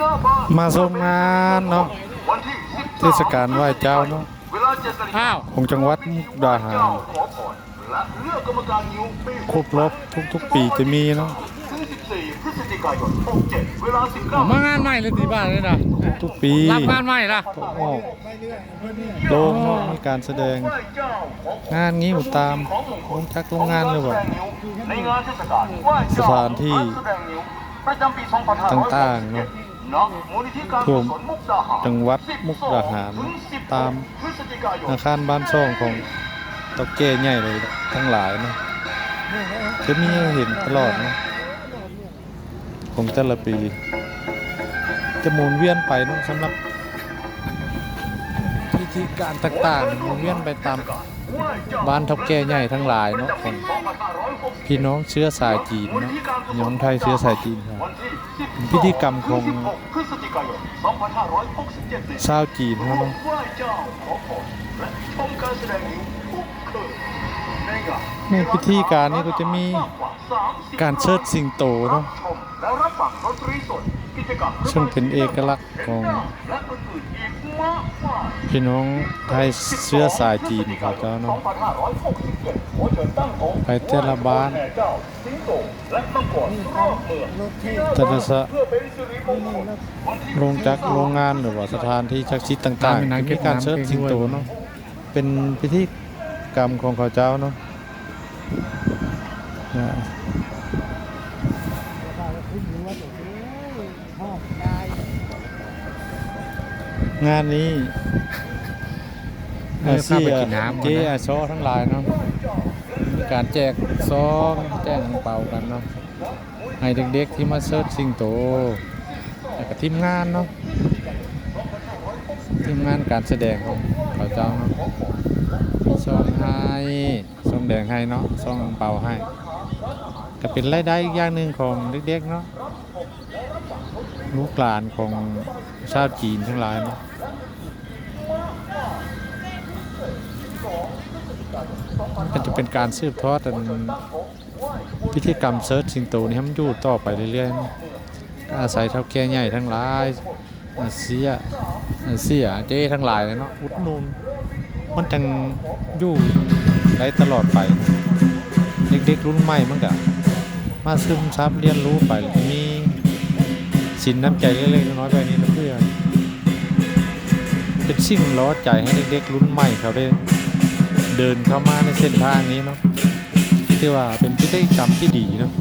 หน้าบ้านมาชมงานเนาะวันที่13เทศกาลไหว้เจ้าเนาะเวลา7นาฬิกาอ้าวของจังหวัดมุกดาหารเจ้าขอพรและเลือกกรรมการนิ้วปีครบรอบทุกๆปีจะมีเนาะถึง14พฤศจิกายน67เวลา19มางานใหม่เลยที่บ้านเลยนะทุกปีรับงานใหม่นะออกโรงเนาะมีการแสดงไหว้เจ้าขอพรงานงี้อยู่ตามของมงคโรลงจักรโรงงานหรือเปล่าในงานเทศกาลไหว้เจ้าสถานที่แสดงนิ้วประจำปี2567ต่างๆเนอะณมูลนิธิ การท่วมจังหวัดมุกดาหารตามอาคารบ้านช่องของตอกเก้ใหญ่เลยทั้งหลายเนาะจะมีเห็นตลอดเนาะของแต่ละปี จะหมุนเวียนไปนะสำหรับพิธีการต่างๆหมุนเวียนไปตาม บ้านทับแก่ใหญ่ทั้งหลายเนาะของพี่น้องเชื้อสายจีนเนาะย้อมไทยเชื้อสายจีนครับพิธีกรรมของชาวจีนเนาะไหว้เจ้าขอพรและชมการแสดงนิ้วทุกคืนในพิธีการนี้ก็จะมีการเชิดสิงโตเนาะชมและรับฟังดนตรีสดกิจกรรมซึ่งเป็นเอกลักษณ์ของ และอื่นๆอีกมากมายพี่น้องไทยเชื้อสายจีนเขาเจ้าเนาะ2567ขอเชิญตั้งของไปแต่ละบ้านแม่เจ้าสิงโตและมังกรรอบเมืองแต่ละสะเพื่อเป็นสิริมงคลวันที่โรงจักรโรงงานหรือว่าสถานที่ชักชิดต่างๆจะมีการเชิดสิงโตเนาะเป็นพิธีกรรมของเขาเจ้าเนาะอ่า งานนี้เออเสีเข้าไปยกินน้ำก่อนนะ เจอาซอทั้งหลายเนาะมีการแจกซองแจกอังเปากันเนาะให้เด็กๆที่มาเชิดสิงโตแล้วก็ทีมงานเนาะทีมงานการแสดงของเขาเจ้าเนาะมีซองให้ซองแดงให้เนาะซองอังเปาให้ ก็เป็นรายได้อีกอย่างหนึ่งของเด็กๆเนาะ ลูกหลานของชาวจีนทั้งหลายเนจะเป็นการสืบทอดอันพิธีกรรมเซิร์ชสิงโตนี่ให้มันอยู่ต่อไปเรื่อยๆอาศัยเท่าแก่ใหญ่ทั้งหลายอาเซียอาเซียเจ้ทั้งหลายเนาะอุดนุนมันจังอยู่ได้ตลอดไป เด็กๆรุ่นใหม่มันก็มาซึมซับเรียนรู้ไปมี สินน้ำใจเล็กๆน้อยๆไปนี้นะเพื่อนเป็นสิ่งล้อใจให้เด็กๆรุ่นใหม่เขาได้เดินเข้ามาในเส้นทางนี้เนาะที่ว่าเป็นพิธีกรรมที่ดีเนาะ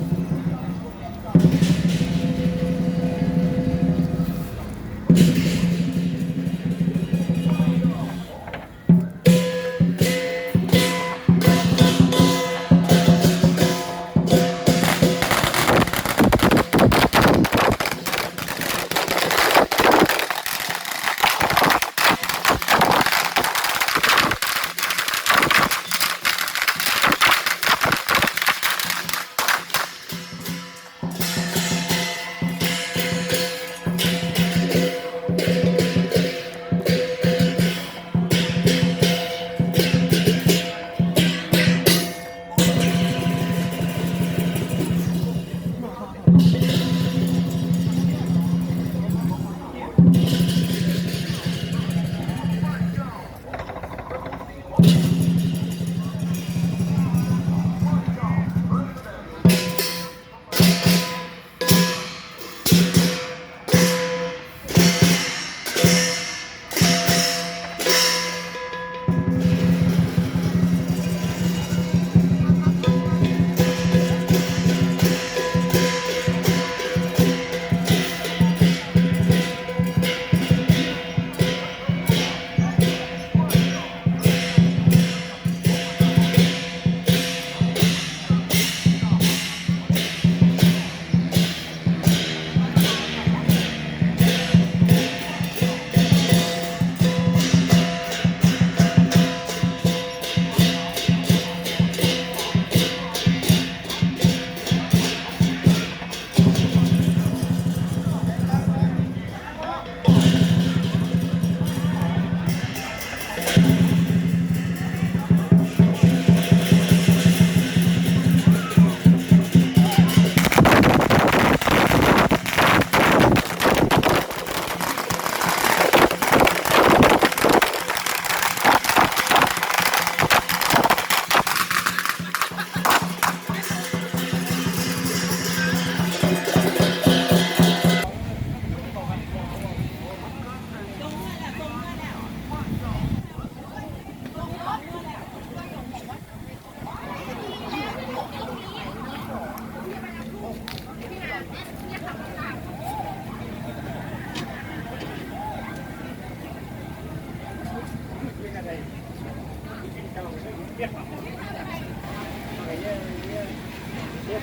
เม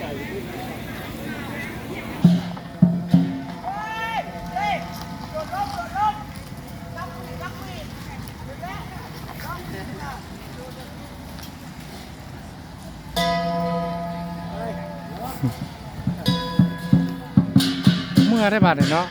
ื่อได้บาทเนาะ